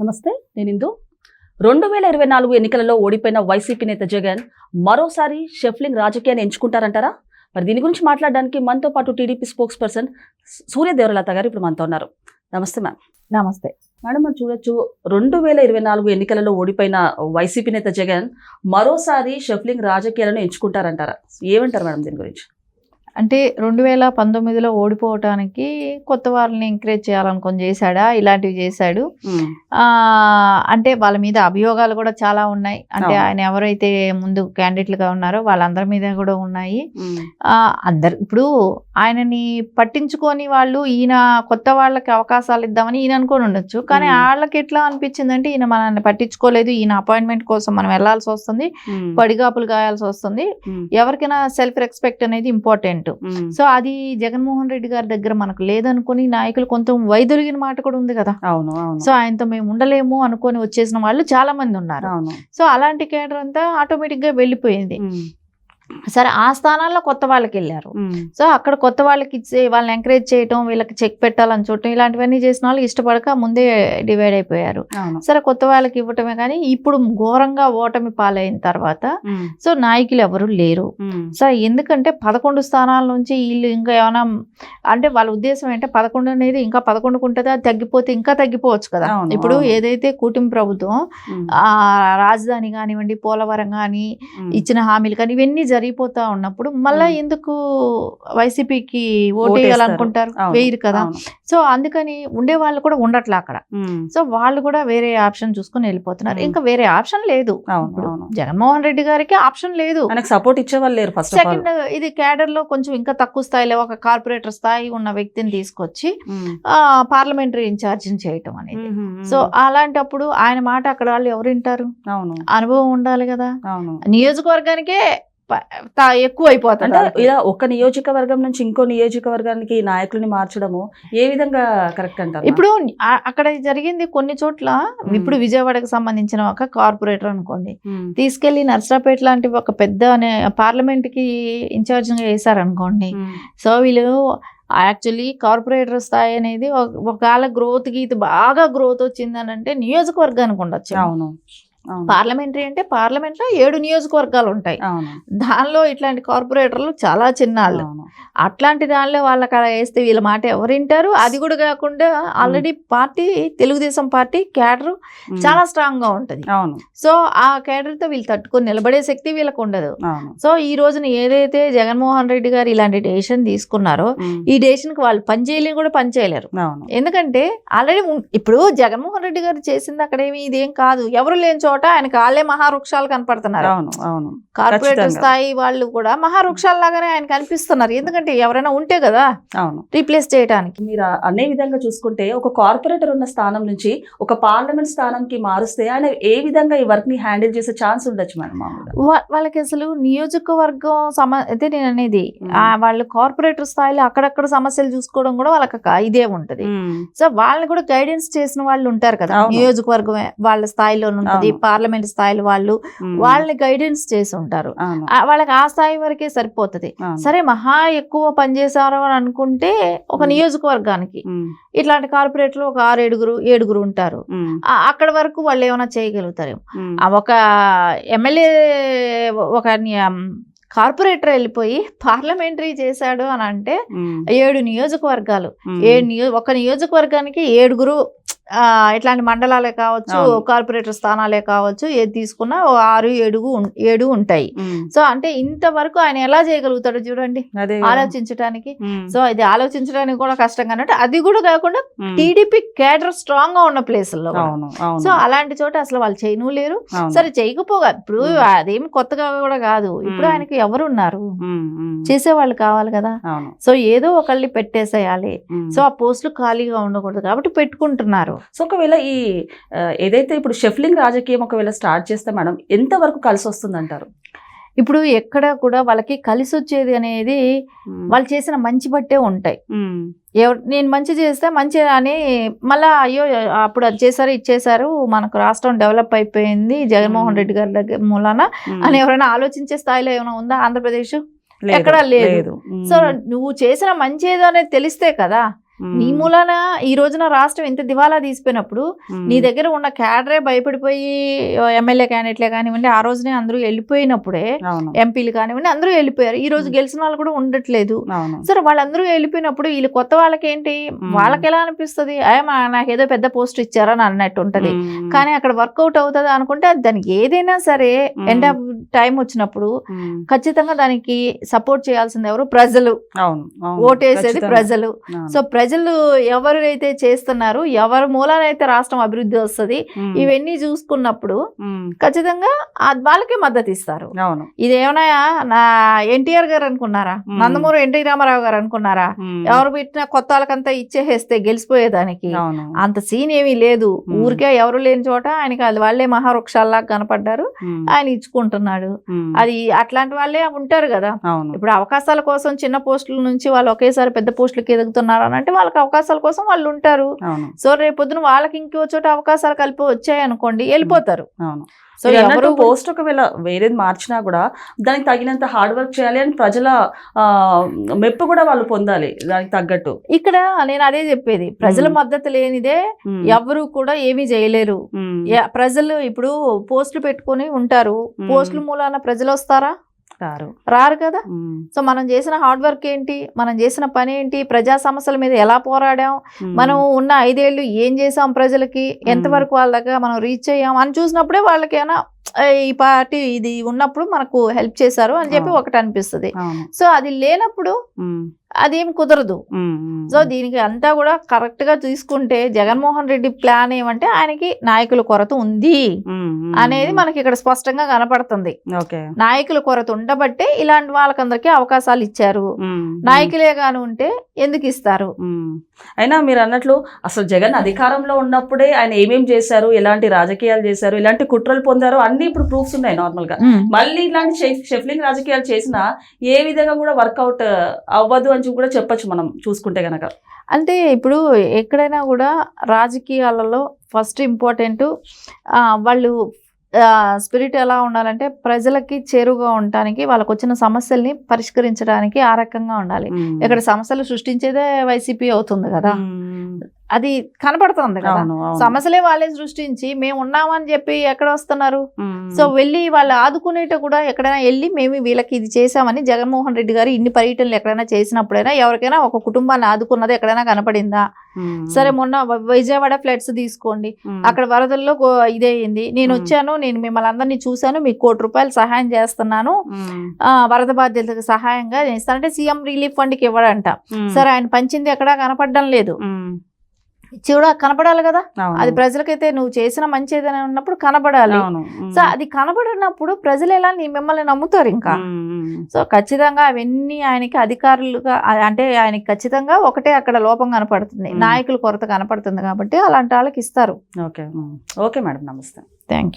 నమస్తే నేను ఇందు రెండు వేల ఇరవై నాలుగు ఎన్నికలలో ఓడిపోయిన వైసీపీ నేత జగన్ మరోసారి షెఫ్లింగ్ రాజకీయాన్ని ఎంచుకుంటారంటారా? మరి దీని గురించి మాట్లాడడానికి మనతో పాటు TDP spokesperson Surya Devaralatha గారు ఇప్పుడు మనతో ఉన్నారు. నమస్తే మ్యామ్. నమస్తే. మేడం మనం చూడొచ్చు రెండు వేల ఇరవై నాలుగు ఎన్నికలలో ఓడిపోయిన వైసీపీ నేత జగన్ మరోసారి షెఫ్లింగ్ రాజకీయాలను ఎంచుకుంటారంటారా? ఏమంటారు మేడం దీని గురించి? అంటే రెండు వేల పంతొమ్మిదిలో ఓడిపోవటానికి కొత్త వాళ్ళని ఎంకరేజ్ చేయాలనుకొని చేశాడా? ఇలాంటివి చేశాడు. ఆ, అంటే వాళ్ళ మీద అభియోగాలు కూడా చాలా ఉన్నాయి. అంటే. ఆయన ఎవరైతే ముందు క్యాండిడేట్లుగా ఉన్నారో వాళ్ళందరి మీద కూడా ఉన్నాయి. ఆ, అందరు ఇప్పుడు ఆయనని పట్టించుకొని వాళ్ళు ఈయన కొత్త వాళ్ళకి అవకాశాలు ఇద్దామని ఈయన అనుకొని ఉండొచ్చు. కానీ. వాళ్ళకి ఎట్లా అనిపించిందంటే ఈయన మనల్ని పట్టించుకోలేదు. ఈయన అపాయింట్మెంట్ కోసం మనం వెళ్ళాల్సి వస్తుంది. పడిగాపులు గాయాల్సి వస్తుంది. ఎవరికైనా సెల్ఫ్ రెస్పెక్ట్ అనేది ఇంపార్టెంట్ సో అది జగన్మోహన్ రెడ్డి గారి దగ్గర మనకు లేదనుకుని నాయకులు కొంత వైదొలిగిన మాట కూడా ఉంది కదా. అవును సో ఆయనతో మేము ఉండలేము అనుకొని వచ్చేసిన వాళ్ళు చాలా మంది ఉన్నారు. సో అలాంటి కేడర్ అంతా ఆటోమేటిక్గా వెళ్ళిపోయింది సరే ఆ స్థానాల్లో కొత్త వాళ్ళకి వెళ్ళారు సో అక్కడ కొత్త వాళ్ళకి ఇచ్చే వాళ్ళని ఎంకరేజ్ చేయటం వీళ్ళకి చెక్ పెట్టాలని చూడటం ఇలాంటివన్నీ చేసిన వాళ్ళు ఇష్టపడక ముందే డివైడ్ అయిపోయారు. సరే కొత్త వాళ్ళకి ఇవ్వటమే కానీ ఇప్పుడు ఘోరంగా ఓటమి పాలైన తర్వాత సో నాయకులు ఎవరు లేరు. సో ఎందుకంటే పదకొండు స్థానాల నుంచి వీళ్ళు ఇంకా ఏమైనా అంటే వాళ్ళ ఉద్దేశం ఏంటంటే పదకొండు అనేది ఇంకా పదకొండుకు ఉంటుందా తగ్గిపోతే ఇంకా తగ్గిపోవచ్చు కదా. ఇప్పుడు. ఏదైతే కూటమి ప్రభుత్వం ఆ రాజధాని కానివ్వండి పోలవరం కానీ. ఇచ్చిన హామీలు కానీ ఇవన్నీ జరిగిపోతా ఉన్నప్పుడు మళ్ళీ. ఎందుకు వైసీపీకి ఓటు ఓటేస్తారు. వేయాలనుకుంటారు అవును, వేయరు కదా. సో అందుకని ఉండే వాళ్ళు కూడా ఉండట్లే అక్కడ. సో వాళ్ళు కూడా వేరే ఆప్షన్ చూసుకొని వెళ్ళిపోతున్నారు. ఇంకా వేరే ఆప్షన్ లేదు. జగన్మోహన్ రెడ్డి గారికి ఆప్షన్ లేదు. సపోర్ట్ ఇచ్చేవాళ్ళు లేరు ఫస్ట్ సెకండ్ ఇది క్యాడర్లో కొంచెం ఇంకా తక్కువ స్థాయిలో ఒక కార్పొరేటర్ స్థాయి ఉన్న వ్యక్తిని తీసుకొచ్చి పార్లమెంటరీ ఇన్ఛార్జిని చేయటం అనేది. సో అలాంటప్పుడు ఆయన మాట అక్కడ వాళ్ళు ఎవరు వింటారు? అనుభవం ఉండాలి కదా. నియోజకవర్గానికే ఎక్కువ అయిపోతుంది. ఇలా ఒక నియోజకవర్గం నుంచి ఇంకో నియోజకవర్గానికి నాయకుల్ని మార్చడము ఏ విధంగా కరెక్ట్ అంటారు? ఇప్పుడు అక్కడ జరిగింది కొన్ని చోట్ల. ఇప్పుడు విజయవాడకు సంబంధించిన ఒక కార్పొరేటర్ అనుకోండి. తీసుకెళ్ళి నర్సరాపేట లాంటి ఒక పెద్ద పార్లమెంట్కి ఇన్ఛార్జిగా వేశారనుకోండి. సో వీళ్ళు యాక్చువల్లీ కార్పొరేటర్ స్థాయి అనేది ఒక- ఒకవేళ గ్రోత్ గీత బాగా గ్రోత్ వచ్చిందని అంటే నియోజకవర్గానికి ఉండొచ్చు. అవును. పార్లమెంటరీ అంటే పార్లమెంట్లో ఏడు నియోజకవర్గాలు ఉంటాయి దానిలో ఇట్లాంటి కార్పొరేటర్లు చాలా చిన్నాళ్ళు. అవును. అట్లాంటి దానిలో వాళ్ళకి అలా వేస్తే వీళ్ళ మాట ఎవరు వింటారు? అది కూడా కాకుండా already party Telugudesam party cadre చాలా స్ట్రాంగ్గా ఉంటది సో ఆ క్యాడర్తో వీళ్ళు తట్టుకొని నిలబడే శక్తి వీళ్ళకు ఉండదు. సో ఈ రోజున ఏదైతే జగన్మోహన్ రెడ్డి గారు ఇలాంటి డెసిషన్ తీసుకున్నారో ఈ డెసిషన్కి వాళ్ళు పని చేయలేని కూడా పని చేయలేరు. ఎందుకంటే ఆల్రెడీ ఇప్పుడు జగన్మోహన్ రెడ్డి గారు చేసింది అక్కడేమి ఇదేం కాదు. ఎవరు లేని చోట ఆయనకి వాళ్ళే మహావృక్షాలు కనపడుతున్నారు. అవును అవును. కార్పొరేటర్. స్థాయి వాళ్ళు కూడా మహావృక్షాల లాగానే ఆయన కనిపిస్తున్నారు. ఎందుకంటే ఎవరైనా ఉంటే కదా అవును. రీప్లేస్ చేయడానికి మీరు అనే విధంగా చూసుకుంటే ఒక కార్పొరేటర్ ఉన్న స్థానం నుంచి ఒక పార్లమెంట్ స్థానంకి మారుస్తే ఆయన ఏ విధంగా ఈ వర్క్ని హ్యాండిల్ చేసే ఛాన్స్ ఉండొచ్చు మేడం వాళ్ళకి అసలు నియోజకవర్గం సమ అయితే నేను అనేది వాళ్ళు కార్పొరేటర్ స్థాయిలో అక్కడక్కడ సమస్యలు చూసుకోవడం కూడా వాళ్ళకి ఇదే ఉంటది. సో వాళ్ళని కూడా గైడెన్స్ చేసిన వాళ్ళు ఉంటారు కదా. నియోజకవర్గం వాళ్ళ స్థాయిలో ఉంటది. పార్లమెంట్ స్థాయిలో వాళ్ళు వాళ్ళని గైడెన్స్ చేసి ఉంటారు. వాళ్ళకి ఆ స్థాయి వరకే సరిపోతది. సరే మహా ఎక్కువ పనిచేశారు అని అనుకుంటే ఒక. నియోజకవర్గానికి ఇట్లాంటి కార్పొరేట్లు ఒక ఆరు ఏడుగురు ఏడుగురు ఉంటారు. అక్కడ వరకు వాళ్ళు ఏమైనా చేయగలుగుతారేమో. ఒక ఎమ్మెల్యే ఒక కార్పొరేటర్ వెళ్ళిపోయి పార్లమెంటరీ చేశాడు అని అంటే ఏడు నియోజకవర్గాలు. ఏడు నియో ఒక నియోజకవర్గానికి ఏడుగురు ఇట్లాంటి మండలాలే కావచ్చు. కార్పొరేటర్ స్థానాలే కావచ్చు ఏది తీసుకున్నా ఓ ఆరు ఏడుగు ఏడు ఉంటాయి. సో అంటే ఇంతవరకు ఆయన ఎలా చేయగలుగుతాడో చూడండి. ఆలోచించడానికి సో ఇది ఆలోచించడానికి కూడా కష్టంగా అది కూడా కాకుండా టీడీపీ కేడర్ స్ట్రాంగ్గా ఉన్న ప్లేసుల్లో సో అలాంటి చోట అసలు వాళ్ళు చేయను లేరు. సరే చేయకపోగా ఇప్పుడు. అదేమి కొత్తగా కూడా కాదు. ఇప్పుడు. ఆయనకి ఎవరు ఉన్నారు ఉమ్, ఉమ్, చేసేవాళ్ళు కావాలి కదా. సో ఏదో ఒకళ్ళని పెట్టేసేయాలి. సో ఆ పోస్టులు ఖాళీగా ఉండకూడదు కాబట్టి పెట్టుకుంటున్నారు. సో ఒకవేళ ఈ ఏదైతే ఇప్పుడు షెఫ్లింగ్ రాజకీయం ఒకవేళ స్టార్ట్ చేస్తే మేడం ఎంత వరకు కలిసి వస్తుంది అంటారు ఇప్పుడు ఎక్కడ కూడా వాళ్ళకి కలిసి వచ్చేది అనేది వాళ్ళు చేసిన మంచి బట్టే ఉంటాయి. ఎవరు నేను మంచి చేస్తే మంచి అని మళ్ళా అయ్యో అప్పుడు అది చేశారు ఇచ్చేశారు మనకు రాష్ట్రం డెవలప్ అయిపోయింది జగన్మోహన్ రెడ్డి గారి దగ్గర మూలాన అని ఎవరైనా ఆలోచించే స్థాయిలో ఏమైనా ఉందా ఆంధ్రప్రదేశ్? ఎక్కడా లేదు. సో నువ్వు చేసిన మంచి ఏదో అనేది తెలిస్తే కదా నీ మూలాన ఈ రోజున రాష్ట్రం ఇంత దివాలా తీసిపోయినప్పుడు నీ దగ్గర ఉన్న క్యాడరే భయపడిపోయి ఎమ్మెల్యే క్యాండిడేట్లే కానివ్వండి ఆ రోజునే అందరూ వెళ్ళిపోయినప్పుడే ఎంపీలు కానివ్వండి అందరూ వెళ్ళిపోయారు. ఈ రోజు. గెలిచిన వాళ్ళు కూడా ఉండట్లేదు. సరే వాళ్ళందరూ వెళ్ళిపోయినప్పుడు వీళ్ళు కొత్త వాళ్ళకి ఏంటి. వాళ్ళకి ఎలా అనిపిస్తుంది? మా నాకు ఏదో పెద్ద పోస్ట్ ఇచ్చారని అన్నట్టు ఉంటది. కానీ అక్కడ వర్కౌట్ అవుతుంది అనుకుంటే దానికి ఏదైనా సరే. ఎండ్ ఆఫ్ టైం వచ్చినప్పుడు ఖచ్చితంగా దానికి సపోర్ట్ చేయాల్సింది ఎవరు? ప్రజలు. ఓటేసేది. ప్రజలు. సో ప్రజలు ఎవరైతే చేస్తున్నారు ఎవరి మూలానైతే రాష్ట్రం అభివృద్ధి వస్తుంది ఇవన్నీ చూసుకున్నప్పుడు ఖచ్చితంగా వాళ్ళకే మద్దతు ఇస్తారు. అవును. నా ఎన్టీఆర్ గారు అనుకున్నారా. నందమూరి ఎన్టీ రామారావు గారు అనుకున్నారా? ఎవరు పెట్టినా కొత్త వాళ్ళకంతా ఇచ్చేసేస్తే గెలిచిపోయేదానికి అంత సీన్ ఏమీ లేదు. ఊరికే ఎవరు లేని చోట ఆయనకి అది వాళ్ళే మహావృక్షాల్లా కనపడ్డారు. ఆయన ఇచ్చుకుంటున్నాడు. అది అట్లాంటి వాళ్ళే ఉంటారు కదా. ఇప్పుడు అవకాశాల కోసం చిన్న పోస్టుల నుంచి వాళ్ళు ఒకేసారి పెద్ద పోస్టులకు ఎదుగుతున్నారు అని అంటే వాళ్ళకి అవకాశాల కోసం వాళ్ళు ఉంటారు. సో రేపొద్దున వాళ్ళకి ఇంకో చోట అవకాశాలు కలిపి వచ్చాయి అనుకోండి వెళ్ళిపోతారు. సో ఎవరు పోస్ట్ ఒకవేళ వేరేది మార్చినా కూడా దానికి తగినంత హార్డ్ వర్క్ చేయాలి అని ప్రజల మెప్పు కూడా వాళ్ళు పొందాలి దానికి తగ్గట్టు. ఇక్కడ నేను అదే చెప్పేది. ప్రజల. మద్దతు లేనిదే ఎవరు కూడా ఏమీ చేయలేరు. ప్రజలు ఇప్పుడు పోస్టులు పెట్టుకొని ఉంటారు. పోస్టుల మూలాన ప్రజలు వస్తారా? రారు రారు కదా? సో మనం చేసిన హార్డ్ వర్క్ ఏంటి? మనం చేసిన పని ఏంటి? ప్రజా సమస్యల మీద ఎలా పోరాడాం? మనం ఉన్న ఐదేళ్ళు ఏం చేసాం ప్రజలకి? ఎంతవరకు వాళ్ళ దగ్గర మనం రీచ్ అయ్యాం? అని చూసినప్పుడే వాళ్ళకి ఏమైనా "ఏ, ఈ పార్టీ ఇది ఉన్నప్పుడు మనకు హెల్ప్ చేశారు అని చెప్పి. ఒకటి అనిపిస్తుంది. సో అది లేనప్పుడు అదేం కుదరదు. సో దీనికి అంతా కూడా కరెక్ట్గా తీసుకుంటే జగన్మోహన్ రెడ్డి ప్లాన్ ఏమంటే ఆయనకి నాయకుల కొరత ఉంది అనేది మనకి ఇక్కడ స్పష్టంగా కనపడుతుంది. నాయకుల కొరత ఉండబట్టే ఇలాంటి వాళ్ళకందరికీ అవకాశాలు ఇచ్చారు. నాయకులే కాని ఉంటే ఎందుకు ఇస్తారు. అయినా మీరు అన్నట్లు అసలు జగన్ అధికారంలో ఉన్నప్పుడే ఆయన ఏమేం చేశారు ఎలాంటి రాజకీయాలు చేశారు ఎలాంటి కుట్రలు పొందారు అన్ని ఇప్పుడు ప్రూఫ్స్ ఉన్నాయి నార్మల్గా మళ్ళీ ఇలాంటి షెఫ్- షెఫ్లింగ్ రాజకీయాలు చేసినా ఏ విధంగా కూడా వర్కౌట్ అవ్వదు అని చెప్పి కూడా చెప్పొచ్చు మనం చూసుకుంటే గనక. అంటే ఇప్పుడు ఎక్కడైనా కూడా రాజకీయాలలో ఫస్ట్ ఇంపార్టెంట్ వాళ్ళు స్పిరిట్ ఎలా ఉండాలంటే ప్రజలకి చేరువుగా ఉండటానికి వాళ్ళకు వచ్చిన సమస్యల్ని పరిష్కరించడానికి ఆ రకంగా ఉండాలి. ఇక్కడ సమస్యలు సృష్టించేదే వైసీపీ అవుతుంది కదా. అది కనపడుతుంది కదా. సమస్యలే వాళ్ళే సృష్టించి మేము ఉన్నామని చెప్పి ఎక్కడ వస్తున్నారు? సో వెళ్ళి వాళ్ళు ఆదుకునేట కూడా ఎక్కడైనా వెళ్ళి మేము వీళ్ళకి ఇది చేశామని జగన్మోహన్ రెడ్డి గారు ఇన్ని పర్యటనలు ఎక్కడైనా చేసినప్పుడైనా ఎవరికైనా ఒక కుటుంబాన్ని ఆదుకున్నది ఎక్కడైనా కనపడిందా? సరే మొన్న విజయవాడ ఫ్లడ్స్ తీసుకోండి. అక్కడ వరదల్లో ఇదయింది. నేను. వచ్చాను నేను మిమ్మల్ని అందరినీ చూశాను మీకు కోటి రూపాయలు సహాయం చేస్తున్నాను. వరద బాధ్యతలకు సహాయంగా అంటే సీఎం రిలీఫ్ ఫండ్కి ఇవ్వడంట. సరే ఆయన పంచింది ఎక్కడా కనపడడం లేదు. చూడ కనపడాలి కదా. అది ప్రజలకైతే నువ్వు చేసిన మంచి ఏదైనా ఉన్నప్పుడు ఉమ్, సో అది కనబడినప్పుడు ప్రజలు ఎలా నీ మిమ్మల్ని నమ్ముతారు ఇంకా? సో ఖచ్చితంగా అవన్నీ ఆయనకి అధికారులుగా అంటే ఆయనకి ఖచ్చితంగా ఒకటే అక్కడ లోపం కనపడుతుంది. నాయకుల కొరత కనపడుతుంది కాబట్టి అలాంటి వాళ్ళకి ఇస్తారు. ఓకే ఓకే మేడం నమస్తే. థ్యాంక్